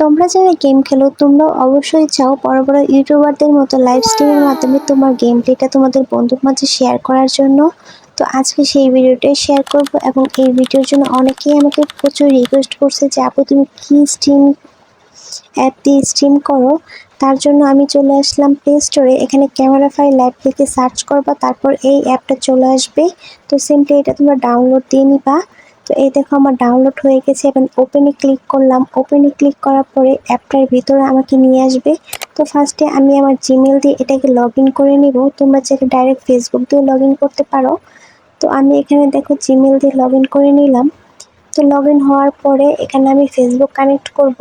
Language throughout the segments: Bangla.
তোমরা যারা গেম খেলো, তোমরা অবশ্যই চাও বড় বড় ইউটিউবারদের মতো লাইভ স্ট্রিমের মাধ্যমে তোমার গেম প্লেটা তোমাদের বন্ধুর মাঝে শেয়ার করার জন্য। তো আজকে সেই ভিডিওটাই শেয়ার করব এবং এই ভিডিওর জন্য অনেকেই আমাকে প্রচুর রিকোয়েস্ট করছে যে, আপু, তুমি কী স্ট্রিম অ্যাপ দিয়ে স্ট্রিম করো? তার জন্য আমি চলে আসলাম প্লে স্টোরে এখানে ক্যামেরা ফাইল অ্যাপ থেকে সার্চ করবা, তারপর এই অ্যাপটা চলে আসবে। তো সিম্পলি এটা তোমরা ডাউনলোড দিয়ে নিবা। তো এই দেখো আমার ডাউনলোড হয়ে গেছে এবং ওপেনে ক্লিক করলাম। ওপেনে ক্লিক করার পরে অ্যাপটার ভিতরে আমাকে নিয়ে আসবে। তো ফার্স্টে আমি আমার জিমেল দিয়ে এটাকে লগ করে নিব। তোমরা চাইলে ডাইরেক্ট ফেসবুক দিয়ে লগ করতে পারো। তো আমি এখানে দেখো জিমেল দিয়ে লগ করে নিলাম। তো লগ হওয়ার পরে এখানে আমি ফেসবুক কানেক্ট করব।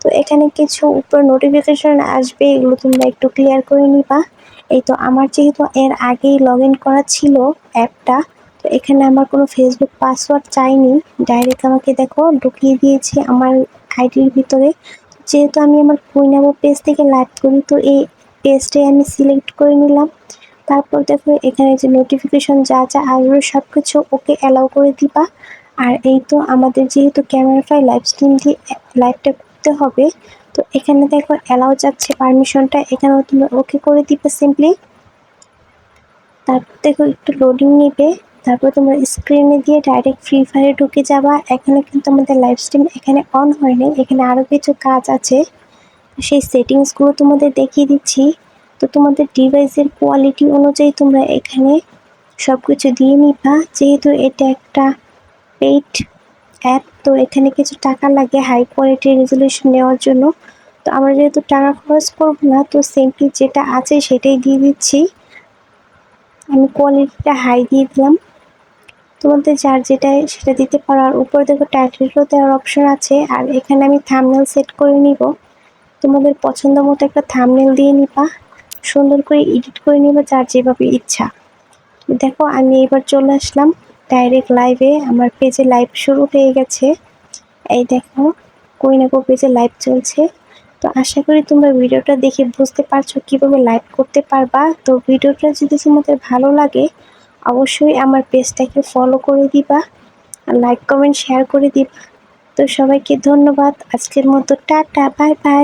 তো এখানে কিছু উপরে নোটিফিকেশন আসবে, এগুলো তোমরা একটু ক্লিয়ার করে নিবা। এই তো আমার যেহেতু এর আগেই লগ করা ছিল অ্যাপটা তো এখানে আমার কোনো ফেসবুক পাসওয়ার্ড চাইনি। ডাইরেক্ট আমাকে দেখো ঢুকিয়ে দিয়েছে আমার আইডির ভিতরে। যেহেতু আমি আমার কুইনাবো পেজ থেকে লাইভ করি, তো এই পেজটাই আমি সিলেক্ট করে নিলাম। তারপর দেখো এখানে যে নোটিফিকেশন যা যা আসবে সব কিছু ওকে অ্যালাউ করে দিবা। আর এই তো আমাদের যেহেতু ক্যামেরা ফাই লাইভ স্ট্রিম দিয়ে লাইভটা করতে হবে, তো এখানে দেখো অ্যালাউ যাচ্ছে পারমিশনটা এখানেও তুমি ওকে করে দিবে সিম্পলি তারপর দেখো একটু লোডিং নেবে। তারপর তোমরা স্ক্রিনে দিয়ে ডাইরেক্ট ফ্রি ফায়ারে ঢুকে যাবা। এখানে কিন্তু আমাদের লাইভ স্ট্রিম এখানে অন হয়নি, এখানে আরও কিছু কাজ আছে। সেই সেটিংসগুলো তোমাদের দেখিয়ে দিচ্ছি। তো তোমাদের ডিভাইসের কোয়ালিটি অনুযায়ী তোমরা এখানে সব কিছু দিয়ে নিবা। যেহেতু এটা একটা পেইড অ্যাপ তো এখানে কিছু টাকা লাগে হাই কোয়ালিটির রেজলিউশন নেওয়ার জন্য। তো আমরা যেহেতু টাকা খরচ করব না, তো সিম্পলি যেটা আছে সেটাই দিয়ে দিচ্ছি। আমি কোয়ালিটিটা হাই দিয়ে দিলাম। তোমাদের যার যেটা সেটা দিতে পারো। আর উপরে দেখো টাইটেলও দেওয়ার অপশন আছে। আর এখানে আমি থামনেল সেট করে নিব। তোমাদের পছন্দ মতো একটা থামনেল দিয়ে নিবা। সুন্দর করে এডিট করে নিবা যার যেভাবে ইচ্ছা। দেখো, আমি এবার চলে আসলাম ডাইরেক্ট লাইভে আমার পেজে লাইভ শুরু হয়ে গেছে। এই দেখো কই না কো পেজে লাইভ চলছে। তো আশা করি তোমরা ভিডিওটা দেখে বুঝতে পারছ কীভাবে লাইভ করতে পারবা। তো ভিডিওটা যদি তোমাদের ভালো লাগে অবশ্যই আমার পেজটাকে ফলো করে দিবা আর লাইক কমেন্ট শেয়ার করে দিবা। তো সবাইকে ধন্যবাদ। আজকের মতো টাটা বাই বাই